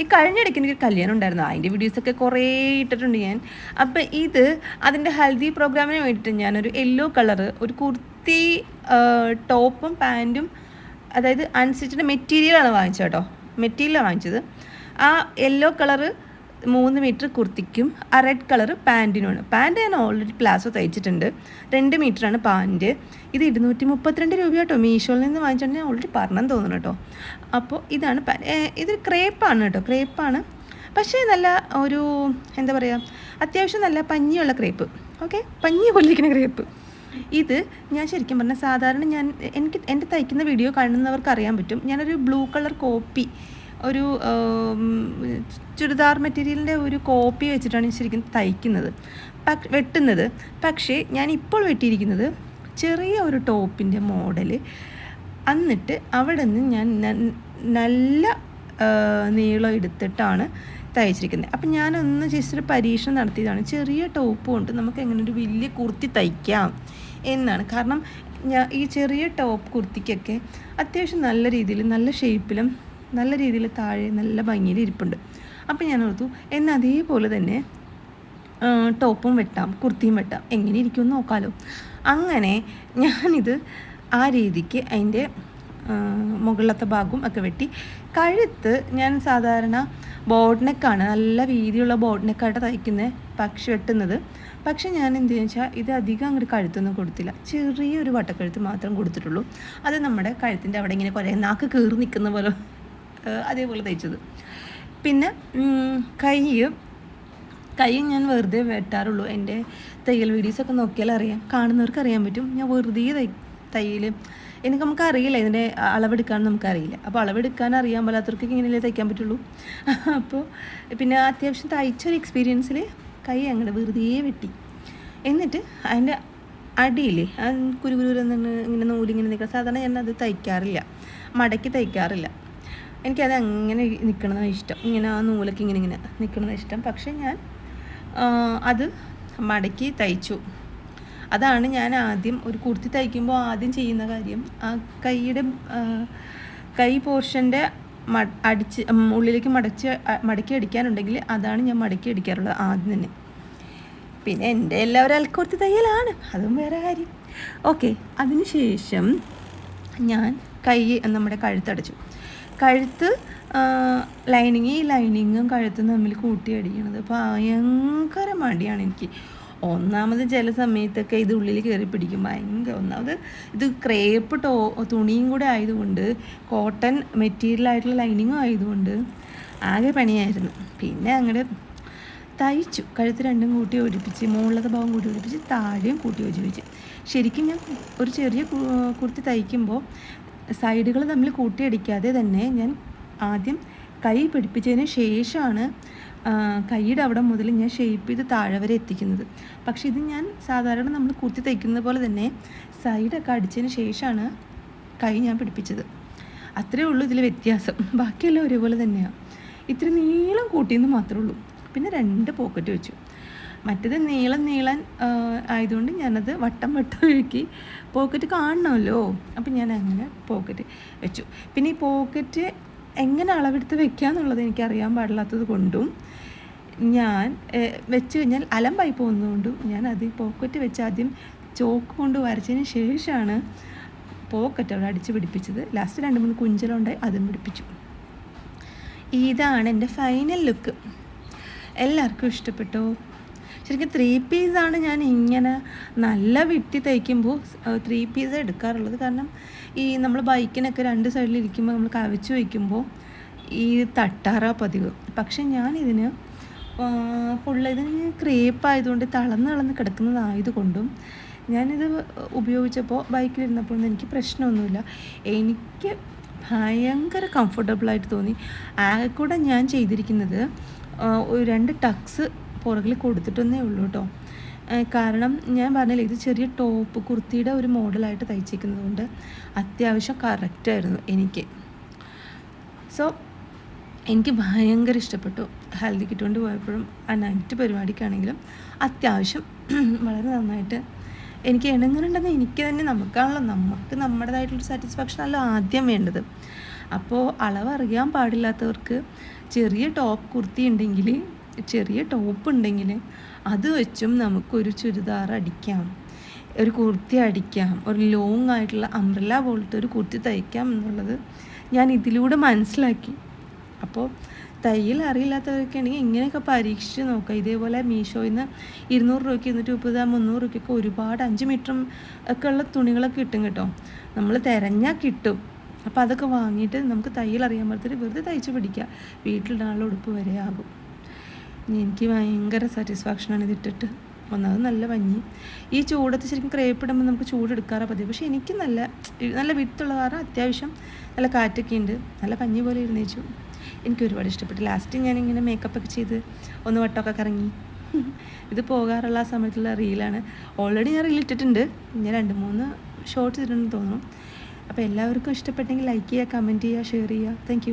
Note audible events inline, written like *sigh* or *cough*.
ഈ കഴിഞ്ഞിടയ്ക്ക് എനിക്ക് കല്യാണം ഉണ്ടായിരുന്നു. അതിന്റെ വീഡിയോസൊക്കെ കുറേ ഇട്ടിട്ടുണ്ട് ഞാൻ. അപ്പം ഇത് അതിന്റെ ഹൽദി പ്രോഗ്രാമിന് വേണ്ടിയിട്ട് ഞാനൊരു യെല്ലോ കളറ് ഒരു കുർത്തി ടോപ്പും പാന്റും അതായത് അൺസ്റ്റിച്ചിന്റെ മെറ്റീരിയലാണ് വാങ്ങിച്ചത് കേട്ടോ. മെറ്റീരിയലാണ് വാങ്ങിച്ചത്. ആ യെല്ലോ കളറ് മൂന്ന് മീറ്റർ കുർത്തിക്കും ആ റെഡ് കളർ പാന്റിനുമാണ് പാന്റ് ഞാൻ ഓൾറെഡി പ്ലാസോ തയ്ച്ചിട്ടുണ്ട്. രണ്ട് മീറ്ററാണ് പാന്റ് ഇത് ഇരുന്നൂറ്റി മുപ്പത്തിരണ്ട് രൂപ കേട്ടോ. മീഷോയിൽ നിന്ന് വാങ്ങിച്ചിട്ട് ഞാൻ ഓൾറെഡി പറഞ്ഞെന്ന് തോന്നുന്നു കേട്ടോ. അപ്പോൾ ഇതാണ് ഇത് ക്രേപ്പാണ് കേട്ടോ. ക്രേപ്പാണ് പക്ഷേ നല്ല ഒരു എന്താ പറയുക അത്യാവശ്യം നല്ല പഞ്ഞിയുള്ള ക്രേപ്പ് ഓക്കെ പഞ്ഞി പോലിരിക്കുന്ന ക്രേപ്പ് ഇത് ഞാൻ ശരിക്കും പറഞ്ഞാൽ സാധാരണ ഞാൻ എനിക്ക് എന്റെ തയ്ക്കുന്ന വീഡിയോ കാണുന്നവർക്ക് അറിയാൻ പറ്റും. ഞാനൊരു ബ്ലൂ കളർ കോപ്പി ഒരു ചുരിദാർ മെറ്റീരിയലിന്റെ ഒരു കോപ്പി വെച്ചിട്ടാണ് ശരിക്കും തയ്ക്കുന്നത്. വെട്ടുന്നത്. പക്ഷേ ഞാൻ ഇപ്പോൾ വെട്ടിയിരിക്കുന്നത് ചെറിയ ഒരു ടോപ്പിന്റെ മോഡൽ എന്നിട്ട് അവിടെ നിന്ന് ഞാൻ നല്ല നീളം എടുത്തിട്ടാണ് തയ്ച്ചിരിക്കുന്നത്. അപ്പം ഞാനൊന്ന് ജസ്റ്റ് ഒരു പരീക്ഷണം നടത്തിയതാണ്. ചെറിയ ടോപ്പ് കൊണ്ട് നമുക്ക് എങ്ങനെ ഒരു വലിയ കുർത്തി തയ്ക്കാം എന്നാണ്. കാരണം ഞാൻ ഈ ചെറിയ ടോപ്പ് കുർത്തിക്കൊക്കെ അത്യാവശ്യം നല്ല രീതിയിൽ നല്ല ഷേപ്പിലും നല്ല രീതിയിൽ താഴെ നല്ല ഭംഗിയിൽ ഇരിപ്പുണ്ട്. അപ്പം ഞാൻ ഓർത്തു എന്നാൽ അതേപോലെ തന്നെ ടോപ്പും വെട്ടാം കുർത്തിയും വെട്ടാം എങ്ങനെ ഇരിക്കുമെന്ന് നോക്കാമല്ലോ അങ്ങനെ ഞാനിത് ആ രീതിക്ക് അതിന്റെ മുകളിലത്തെ ഭാഗവും ഒക്കെ വെട്ടി. കഴുത്ത് ഞാൻ സാധാരണ ബോട്ട് നല്ല വീതിയുള്ള ബോട്ട് തയ്ക്കുന്നത് പക്ഷി വെട്ടുന്നത്. പക്ഷെ ഞാൻ എന്ത് വെച്ചാൽ ഇത് അധികം അങ്ങോട്ട് കഴുത്തൊന്നും കൊടുത്തില്ല. ചെറിയൊരു വട്ടക്കഴുത്ത് മാത്രം കൊടുത്തിട്ടുള്ളൂ. അത് നമ്മുടെ കഴുത്തിന്റെ അവിടെ ഇങ്ങനെ കുറേ നാക്ക് കീറി നിൽക്കുന്ന പോലെ അതേപോലെ തയ്ച്ചത് പിന്നെ കൈ കൈ ഞാൻ വെറുതെ വെട്ടാറുള്ളൂ. എന്റെ തയ്യൽ വീഡിയോസൊക്കെ നോക്കിയാൽ അറിയാം. കാണുന്നവർക്ക് അറിയാൻ പറ്റും. ഞാൻ വെറുതെ തൈ തയ്യൽ എനിക്ക് നമുക്ക് അറിയില്ല. ഇതിന്റെ അളവെടുക്കാൻ നമുക്കറിയില്ല അപ്പോൾ അളവെടുക്കാൻ അറിയാൻ പാലാത്തവർക്ക് ഇങ്ങനെയല്ലേ തയ്ക്കാൻ പറ്റുള്ളൂ. *laughs* അപ്പോൾ പിന്നെ അത്യാവശ്യം തയ്ച്ചൊരു എക്സ്പീരിയൻസിൽ കൈ അങ്ങോട്ട് വെറുതെ വെട്ടി. എന്നിട്ട് അതിന്റെ അടിയില്ലേ കുരുകുരുന്ന് ഇങ്ങനെ നൂലിങ്ങനെ നിൽക്കുക സാധാരണ ഞാൻ അത് തയ്ക്കാറില്ല. മടക്കി തയ്ക്കാറില്ല. എനിക്കത് അങ്ങനെ നിൽക്കണതാണ് ഇഷ്ടം. ഇങ്ങനെ ആ നൂലൊക്കെ ഇങ്ങനെ ഇങ്ങനെ നിൽക്കണതാണ് ഇഷ്ടം. പക്ഷേ ഞാൻ അത് മടക്കി തയ്ച്ചു. അതാണ് ഞാൻ ആദ്യം ഒരു കുർത്തി തയ്ക്കുമ്പോൾ ആദ്യം ചെയ്യുന്ന കാര്യം. ആ കൈയുടെ കൈ പോർഷന്റെ അടിച്ച് ഉള്ളിലേക്ക് മടച്ച് മടക്കി അടിക്കാനുണ്ടെങ്കിൽ അതാണ് ഞാൻ മടക്കി അടിക്കാറുള്ളത് ആദ്യം തന്നെ. പിന്നെ എന്റെ എല്ലാവരും അൽക്കുർത്തി തയ്യലാണ്. അതും വേറെ കാര്യം. ഓക്കെ അതിനുശേഷം ഞാൻ കൈ നമ്മുടെ കഴുത്തടച്ചു. കഴുത്ത് ലൈനിങ് ഈ ലൈനിങ്ങും കഴുത്തും തമ്മിൽ കൂട്ടിയടിക്കണത് ഭയങ്കര മടിയാണ് എനിക്ക്. ഒന്നാമത് ചില സമയത്തൊക്കെ ഇത് ഉള്ളിൽ കയറി പിടിക്കും ഭയങ്കര ഒന്നാമത് ഇത് ക്രേപ്പ് ടോ തുണിയും കൂടെ ആയതുകൊണ്ട് കോട്ടൺ മെറ്റീരിയൽ ആയിട്ടുള്ള ലൈനിങ്ങും ആയതുകൊണ്ട് ആകെ പണിയായിരുന്നു. പിന്നെ അങ്ങോട്ട് തയ്ച്ചു കഴുത്ത് രണ്ടും കൂട്ടി ഓടിപ്പിച്ച് മുകളിലത്തെ ഭാഗം കൂട്ടി ഓടിപ്പിച്ച് താഴെയും കൂട്ടി യോജിപ്പിച്ച് ശരിക്കും ഞാൻ ഒരു ചെറിയ കുർത്തി തയ്ക്കുമ്പോൾ സൈഡുകൾ തമ്മിൽ കൂട്ടിയടിക്കാതെ തന്നെ ഞാൻ ആദ്യം കൈ പിടിപ്പിച്ചതിന് ശേഷമാണ് കൈയുടെ അവിടെ മുതൽ ഞാൻ ഷേപ്പ് ചെയ്ത് താഴെ വരെ എത്തിക്കുന്നത്. പക്ഷേ ഇത് ഞാൻ സാധാരണ നമ്മൾ കുത്തി തയ്ക്കുന്നത് പോലെ തന്നെ സൈഡൊക്കെ അടിച്ചതിന് ശേഷമാണ് കൈ ഞാൻ പിടിപ്പിച്ചത്. അത്രേ ഉള്ളൂ ഇതിൽ വ്യത്യാസം. ബാക്കിയെല്ലാം ഒരേപോലെ തന്നെയാണ് ഇത്തിരി നീളം കൂട്ടിയെന്ന് മാത്രമേ ഉള്ളൂ. പിന്നെ രണ്ട് പോക്കറ്റ് വെച്ചു. മറ്റേത് നീളം നീളൻ ആ, ആയതുകൊണ്ട് ഞാനത് വട്ടം വട്ടം ഒഴുക്കി പോക്കറ്റ് കാണണമല്ലോ. അപ്പം ഞാൻ അങ്ങനെ പോക്കറ്റ് വെച്ചു. പിന്നെ ഈ പോക്കറ്റ് എങ്ങനെ അളവെടുത്ത് വെക്കുക എന്നുള്ളത് എനിക്കറിയാൻ പാടില്ലാത്തത് കൊണ്ടും ഞാൻ വെച്ച് കഴിഞ്ഞാൽ അലമ്പായി പോകുന്നതുകൊണ്ടും ഞാൻ അത് പോക്കറ്റ് വെച്ച് ആദ്യം ചോക്ക് കൊണ്ട് വരച്ചതിന് ശേഷമാണ് പോക്കറ്റ് അവിടെ അടിച്ച് പിടിപ്പിച്ചത്. ലാസ്റ്റ് രണ്ട് മൂന്ന് കുഞ്ചലുണ്ടായി അതും പിടിപ്പിച്ചു. ഇതാണ് എന്റെ ഫൈനൽ ലുക്ക്. എല്ലാവർക്കും ഇഷ്ടപ്പെട്ടോ? ശരിക്കും ത്രീ പീസാണ് ഞാൻ ഇങ്ങനെ നല്ല വിട്ടി തയ്ക്കുമ്പോൾ ത്രീ പീസ് എടുക്കാറുള്ളത്. കാരണം ഈ നമ്മൾ ബൈക്കിനൊക്കെ രണ്ട് സൈഡിൽ ഇരിക്കുമ്പോൾ നമ്മൾ കവച്ച് വയ്ക്കുമ്പോൾ ഈ തട്ടാറാ പതിവ്. പക്ഷെ ഞാനിതിന് ഫുള്ള് ഇതിന് ക്രേപ്പ് ആയതുകൊണ്ട് തളർന്ന് തളർന്ന് കിടക്കുന്നതായതുകൊണ്ടും ഞാനിത് ഉപയോഗിച്ചപ്പോൾ ബൈക്കിലിരുന്നപ്പോൾ ഒന്നും എനിക്ക് പ്രശ്നമൊന്നുമില്ല. എനിക്ക് ഭയങ്കര കംഫർട്ടബിളായിട്ട് തോന്നി. ആകെ കൂടെ ഞാൻ ചെയ്തിരിക്കുന്നത് രണ്ട് ടക്സ് പുറകിൽ കൊടുത്തിട്ടൊന്നേ ഉള്ളൂ കേട്ടോ കാരണം ഞാൻ പറഞ്ഞില്ലേ ഇത് ചെറിയ ടോപ്പ് കുർത്തിയുടെ ഒരു മോഡലായിട്ട് തയ്ച്ചിരിക്കുന്നതുകൊണ്ട് അത്യാവശ്യം കറക്റ്റായിരുന്നു എനിക്ക്. സോ എനിക്ക് ഭയങ്കര ഇഷ്ടപ്പെട്ടു. ഹൽദി കിട്ടുകൊണ്ട് പോയപ്പോഴും ആ നൈറ്റ് പരിപാടിക്കാണെങ്കിലും അത്യാവശ്യം *clears throat* വളരെ നന്നായിട്ട് എനിക്ക് ഇണങ്ങുന്നുണ്ടെന്ന് എനിക്ക് തന്നെ നമുക്കാണല്ലോ. നമുക്ക് നമ്മുടേതായിട്ടുള്ള സാറ്റിസ്ഫാക്ഷൻ അല്ല ആദ്യം വേണ്ടത്. അപ്പോൾ അളവറിയാൻ പാടില്ലാത്തവർക്ക് ചെറിയ ടോപ്പ് കുർത്തി ഉണ്ടെങ്കിൽ ചെറിയ ടോപ്പ് ഉണ്ടെങ്കിൽ അത് വെച്ചും നമുക്കൊരു ചുരിദാർ അടിക്കാം. ഒരു കുർത്തി അടിക്കാം. ഒരു ലോങ് ആയിട്ടുള്ള അംബ്രല്ല പോലത്തെ ഒരു കുർത്തി തയ്ക്കാം എന്നുള്ളത് ഞാൻ ഇതിലൂടെ മനസ്സിലാക്കി. അപ്പോൾ തയ്യൽ അറിയില്ലാത്തവരൊക്കെ ആണെങ്കിൽ ഇങ്ങനെയൊക്കെ പരീക്ഷിച്ച് നോക്കുക. ഇതേപോലെ മീഷോയിൽ നിന്ന് ഇരുന്നൂറ് രൂപയ്ക്ക് ഇരുന്നൂറ്റി മുപ്പത് മുന്നൂറ് രൂപയ്ക്കൊക്കെ ഒരുപാട് അഞ്ച് മീറ്ററും ഒക്കെ ഉള്ള തുണികളൊക്കെ കിട്ടും കേട്ടോ. നമ്മൾ തിരഞ്ഞാൽ കിട്ടും. അപ്പോൾ അതൊക്കെ വാങ്ങിയിട്ട് നമുക്ക് തയ്യൽ അറിയാൻ പറ്റത്തില്ല. വെറുതെ തയ്ച്ച് പിടിക്കുക. വീട്ടിലിടാനുള്ള ഉടുപ്പ് വരെ ആകും. എനിക്ക് ഭയങ്കര സാറ്റിസ്ഫാക്ഷനാണ് ഇതിട്ടിട്ട്. ഒന്നാമത് നല്ല ഭംഗി. ഈ ചൂടത്ത് ശരിക്കും ക്രേപ്പ് ഇടുമ്പോൾ നമുക്ക് ചൂടെടുക്കാറാണ് പതിവ്. പക്ഷേ എനിക്ക് നല്ല നല്ല വിത്തുള്ള കാരണം അത്യാവശ്യം നല്ല കാറ്റൊക്കെ ഉണ്ട് നല്ല പഞ്ഞി പോലെ ഇരുന്നേച്ചു എനിക്ക് ഒരുപാട് ഇഷ്ടപ്പെട്ടു. ലാസ്റ്റ് ഞാനിങ്ങനെ മേക്കപ്പ് ഒക്കെ ചെയ്ത് ഒന്ന് വട്ടമൊക്കെ കറങ്ങി. ഇത് പോകാറുള്ള ആ സമയത്തുള്ള റീലാണ് ഓൾറെഡി ഞാൻ റീൽ ഇട്ടിട്ടുണ്ട്. ഞാൻ രണ്ട് മൂന്ന് ഷോർട്ട്സ് ഇട്ടിട്ടുണ്ടെന്ന് തോന്നുന്നു. അപ്പോൾ എല്ലാവർക്കും ഇഷ്ടപ്പെട്ടെങ്കിൽ ലൈക്ക് ചെയ്യുക കമന്റ് ചെയ്യുക ഷെയർ ചെയ്യുക. താങ്ക്